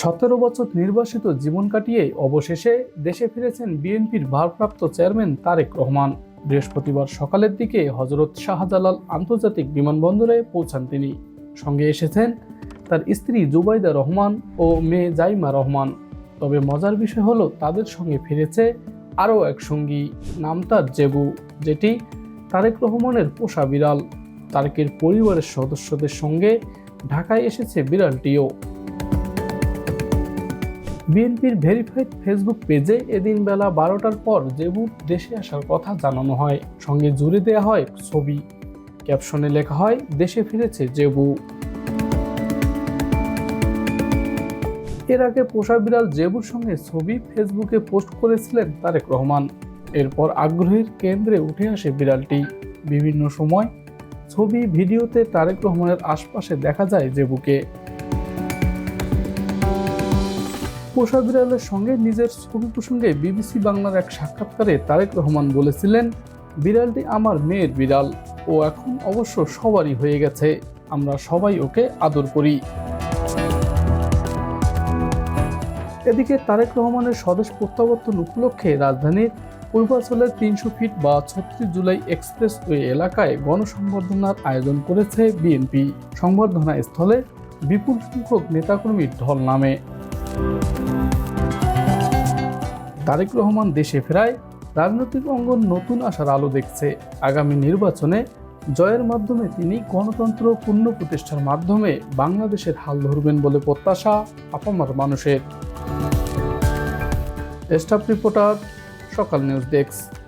সতেরো বছর নির্বাসিত জীবন কাটিয়ে অবশেষে দেশে ফিরেছেন বিএনপির ভারপ্রাপ্ত চেয়ারম্যান তারেক রহমান। বৃহস্পতিবার সকালের দিকে হজরত শাহজালাল আন্তর্জাতিক বিমানবন্দরে পৌঁছান তিনি। সঙ্গে এসেছেন তার স্ত্রী জুবাইদা রহমান ও মেয়ে জাইমা রহমান। তবে মজার বিষয় হলো, তাদের সঙ্গে ফিরেছে আরও এক সঙ্গী, নাম তার জেবু, যেটি তারেক রহমানের পোষা বিড়াল। তারেকের পরিবারের সদস্যদের সঙ্গে ঢাকায় এসেছে বিড়ালটিও। বিএনপির ভেরিফাইড ফেসবুক পেজে এদিন বেলা বারোটার পর জেবুর দেশে আসার কথা জানানো হয়। সঙ্গে জুড়ে দেওয়া হয় ছবি। ক্যাপশনে লেখা হয়, দেশে ফিরেছে জেবু। এর আগে পোষা বিড়াল জেবুর সঙ্গে ছবি ফেসবুকে পোস্ট করেছিলেন তারেক রহমান। এরপর আগ্রহের কেন্দ্রে উঠে আসে বিড়ালটি। বিভিন্ন সময় ছবি, ভিডিওতে তারেক রহমানের আশপাশে দেখা যায় জেবুকে। পোষা বিড়ালের সঙ্গে নিজের ছবি প্রসঙ্গে বিবিসি বাংলার এক সাক্ষাৎকারে তারেক রহমান বলেছিলেন, বিড়ালটি আমার মেয়ের বিড়াল। ও এখন অবশ্য সবারই হয়ে গেছে। আমরা সবাই ওকে আদর করি। এদিকে তারেক রহমানের স্বদেশ প্রত্যাবর্তন উপলক্ষে রাজধানীর পূর্বাঞ্চলের তিনশো ফিট বা ছত্রিশ জুলাই এক্সপ্রেসওয়ে এলাকায় গণসংবর্ধনার আয়োজন করেছে বিএনপি। সংবর্ধনা স্থলে বিপুল সংখ্যক নেতাকর্মীর ঢল নামে। তারেক রহমান দেশে ফেরায়, রাজনৈতিক অঙ্গন নতুন আশার আলো দেখছে। আগামী নির্বাচনে জয়ের মাধ্যমে তিনি গণতন্ত্র পূর্ণ প্রতিষ্ঠার মাধ্যমে বাংলাদেশের হাল ধরবেন বলে প্রত্যাশা আপামার মানুষের। Staff reporter Sakal news desk.